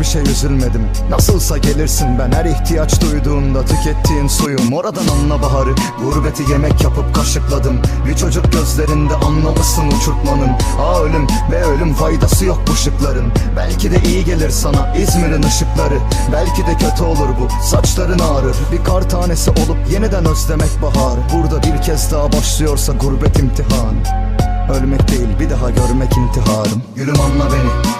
bir şey üzülmedim. Nasılsa gelirsin ben her ihtiyaç duyduğunda Tükettiğin suyum. Oradan anla baharı Gurbeti yemek yapıp kaşıkladım. Bir çocuk gözlerinde anlamışsın uçurtmanın. Aa ölüm ve ölüm faydası yok bu şıkların. Belki de iyi gelir sana İzmir'in ışıkları. Belki de kötü olur bu saçların ağrır. Bir kar tanesi olup yeniden özlemek bahar. Burada bir kez daha başlıyorsa gurbet imtihanı Ölmek değil bir daha görmek intiharım. Gülüm anla beni